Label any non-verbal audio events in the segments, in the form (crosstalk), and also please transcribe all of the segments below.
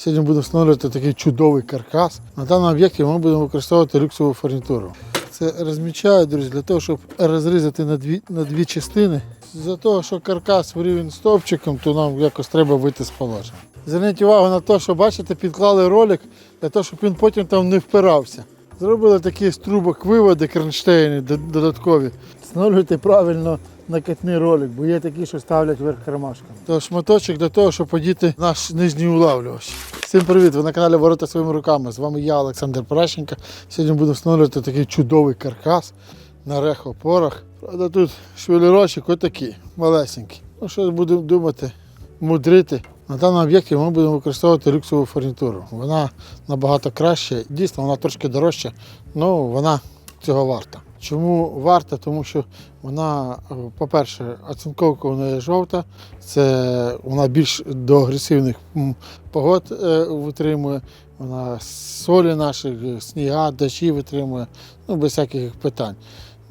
Сьогодні будемо встановлювати такий чудовий каркас. На даному об'єкті ми будемо використовувати люксову фурнітуру. Це розмічаю, друзі, для того, щоб розрізати на дві, на дві частини. За того, що каркас в рівень стовпчиком, то нам якось треба вийти з положення. Зверніть увагу на те, що бачите, підклали ролик для того, щоб він потім там не впирався. Зробили такі з трубок виводи кронштейни додаткові. Встановлюйте правильно накатний ролик, бо є такі, що ставлять вверх кармашками. То шматочок для того, щоб подіти наш нижній улавлювач. Всім привіт! Ви на каналі Ворота своїми руками. З вами я, Олександр Паращенко. Сьогодні будемо встановлювати такий чудовий каркас на рехопорах. Правда, тут швелірочок отакий, малесенький. Ну що будемо думати, мудрити. На даному об'єкті ми будемо використовувати люксову фурнітуру. Вона набагато краща, дійсно, вона трошки дорожча, але вона цього варта. Чому варта? Тому що вона, е, по-перше, оцинковка у неї жовта, це вона більш до агресивних погод е, витримує. Вона солі наших, е, сніга, дощі витримує, ну без всяких питань.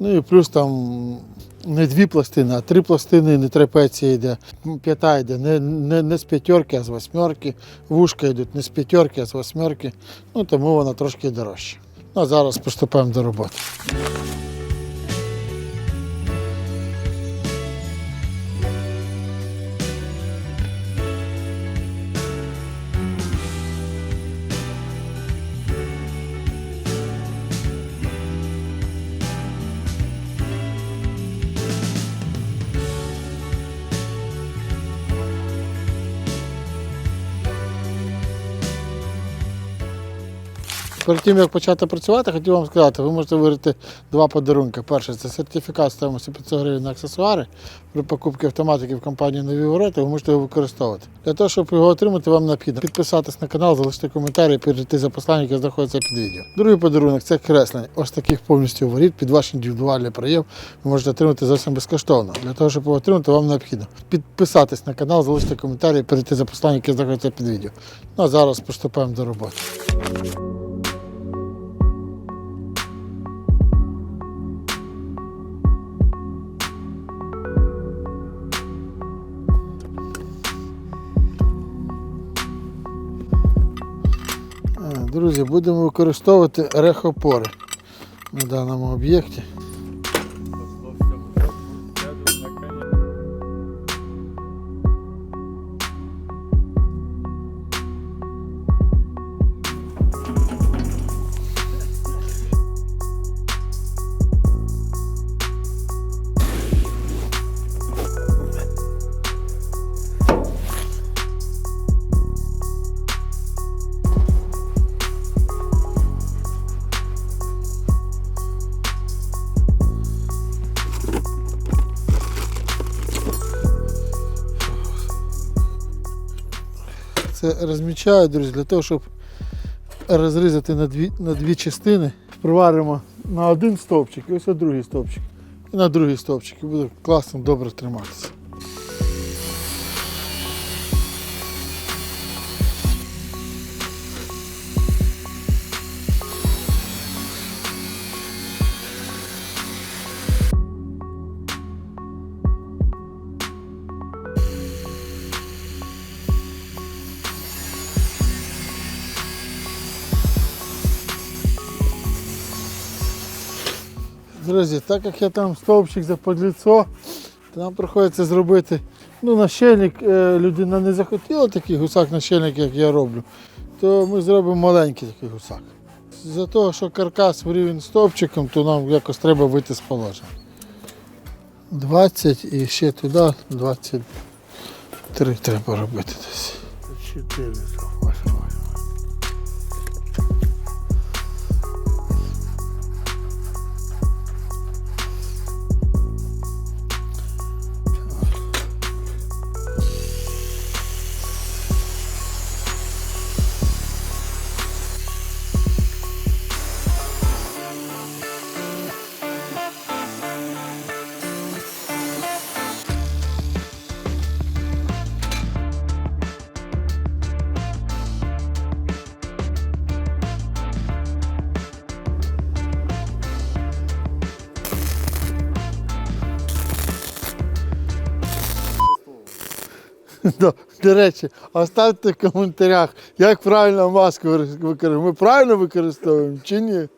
Ну і плюс там не дві пластини, а три пластини, не трапеція йде. П'ята йде не, не, не з п'ятерки, а з восьмерки. Вушка йдуть не з п'ятерки, а з восьмерки. Ну тому вона трошки дорожча. Ну а зараз приступаємо до роботи. Перед тим, як почати працювати, хотів вам сказати, ви можете виграти два подарунки. Перше це сертифікат стоїмості 500 гривень на аксесуари. При покупці автоматики в компанії Нові ворота ви можете його використовувати. Для того, щоб його отримати, вам необхідно підписатись на канал, залишити коментарі і перейти за посланням, яке знаходиться під відео. Другий подарунок це креслення. Ось таких повністю воріт під ваш індивідуальний проєм ви можете отримати зовсім безкоштовно. Для того, щоб його отримати, вам необхідно підписатись на канал, залишити коментарі і перейти за посланням, яке знаходиться під відео. Ну а зараз приступаємо до роботи. Будемо використовувати рехопори на даному об'єкті. Розмічаю, друзі, для того, щоб розрізати на дві, на дві частини. Приваримо на один стовпчик і ось на другий стовпчик. І на другий стовпчик. І буде класно добре триматися. Друзі, так як я там стовпчик за подліцо, то нам приходиться зробити. Ну, нащельник е, людина не захотіла такий гусак нащельник, як я роблю, то ми зробимо маленький такий гусак. За того, що каркас в рівень стовпчиком, то нам якось треба вийти з положення. 20 і ще туди 23 треба робити десь. 4. (laughs) Да, До речі, оставте в коментарях, як правильно маску використовуємо. Ми правильно використовуємо чи ні?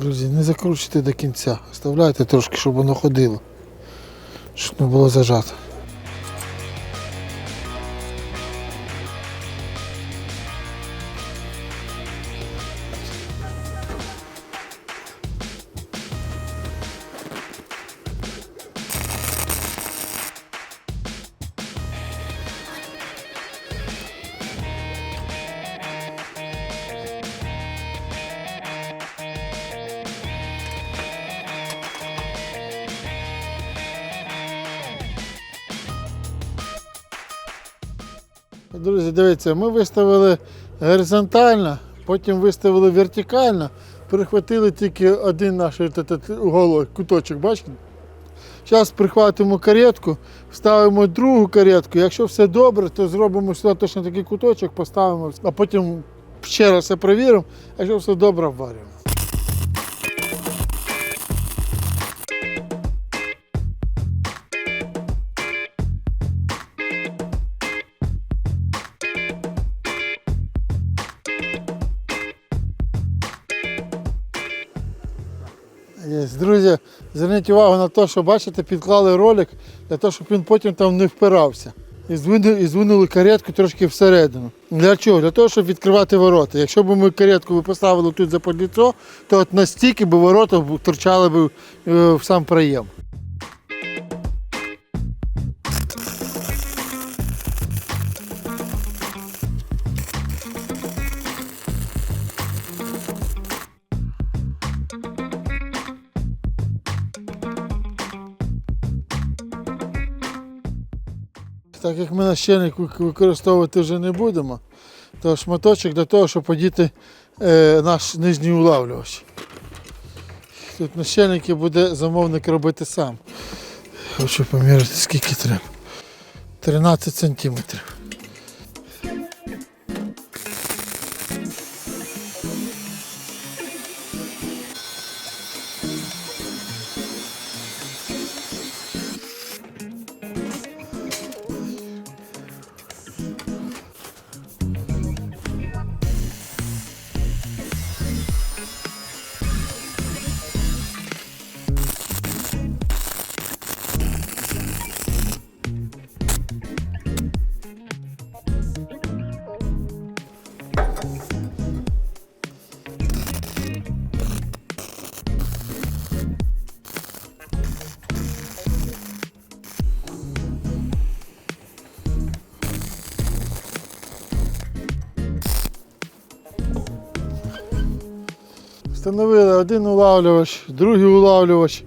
Друзі, не закручуйте до кінця. Оставляйте трошки, щоб воно ходило. Щоб не було зажато. Друзі, дивіться, ми виставили горизонтально, потім виставили вертикально, перехватили тільки один наш уголок, куточок, бачите? Зараз прихватимо каретку, вставимо другу каретку. Якщо все добре, то зробимо сюди точно такий куточок, поставимо, а потім ще раз все перевіримо, якщо все добре, варимо. Зверніть увагу на те, що бачите, підклали ролик для того, щоб він потім там не впирався. І звинули, і звинули каретку трошки всередину. Для чого? Для того, щоб відкривати ворота. Якщо б ми каретку поставили тут за подліцо, то от настільки б ворота торчали б е, в сам проєм. Так як ми нащільник використовувати вже не будемо, то шматочок для того, щоб подіти е, наш нижній улавлювач. Тут нащільники буде замовник робити сам. Хочу поміряти, скільки треба. 13 сантиметрів. Встановили один улавлювач, другий улавлювач.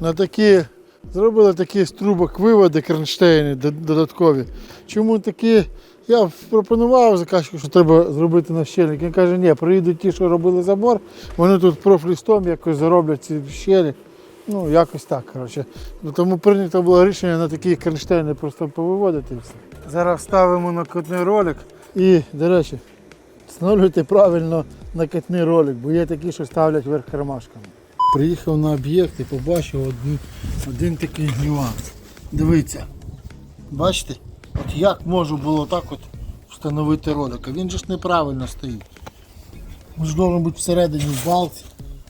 На такі, зробили такі з трубок виводи кронштейни додаткові. Чому такі? Я пропонував заказчику, що треба зробити на щелі. Він каже, ні, приїдуть ті, що робили забор, вони тут профлістом якось зароблять ці щелі. Ну, якось так. коротше. Ну, Тому прийнято було рішення на такі кронштейни просто повиводити. все. Зараз ставимо накотний ролик. І, до речі, Встановлюйте правильно накатний ролик, бо є такі, що ставлять верх кармашками. Приїхав на об'єкт і побачив один, один такий нюанс. Дивіться, бачите, от як можу було так от встановити ролик, а він же ж неправильно стоїть. Він ж має бути всередині в балці,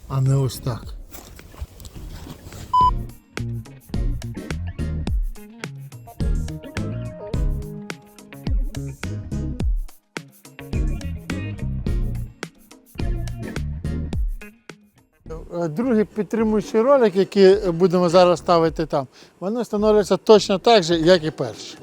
а не ось так. Другий підтримуючий ролик, який будемо зараз ставити там, вони становиться точно так же, як і перший.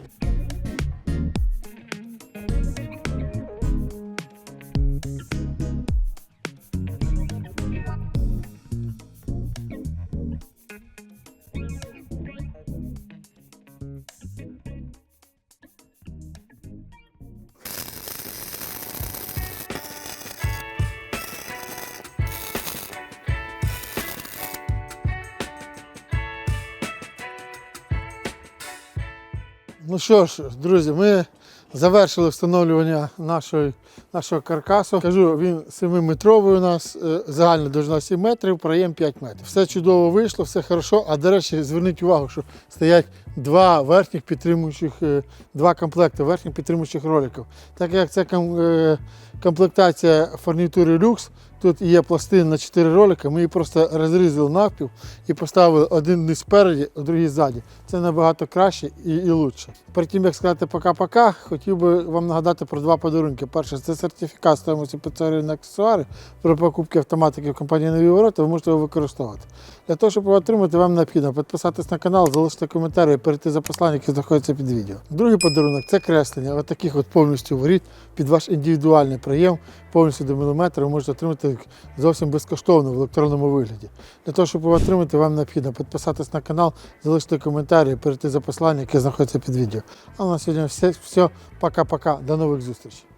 Ну що ж, друзі, ми завершили встановлювання нашої, нашого каркасу. Кажу, він 7-метровий у нас, е, загальна довжина 7 метрів, проєм 5 метрів. Все чудово вийшло, все хорошо. А до речі, зверніть увагу, що стоять два верхніх підтримуючих, е, два комплекти верхніх підтримуючих роликів. Так як це е, комплектація фурнітури люкс, тут є пластин на 4 ролики, ми її просто розрізали навпіл і поставили один низ спереді, а другий ззаді. Це набагато краще і, і лучше. Перед тим як сказати пока-пока, хотів би вам нагадати про два подарунки. Перше, це сертифікат стоїмості 500 гривень на аксесуари. про покупки автоматики в компанії Нові ворота ви можете його використовувати. Для того, щоб його отримати, вам необхідно підписатись на канал, залишити коментар і перейти за послання, яке знаходиться під відео. Другий подарунок це креслення. От таких от повністю воріт під ваш індивідуальний проєм, повністю до міліметра, ви можете отримати зовсім безкоштовно в електронному вигляді. Для того, щоб його отримати, вам необхідно підписатись на канал, залишити коментар і перейти за послання, яке знаходиться під відео. А на сьогодні все. все. Пока-пока. До нових зустрічей.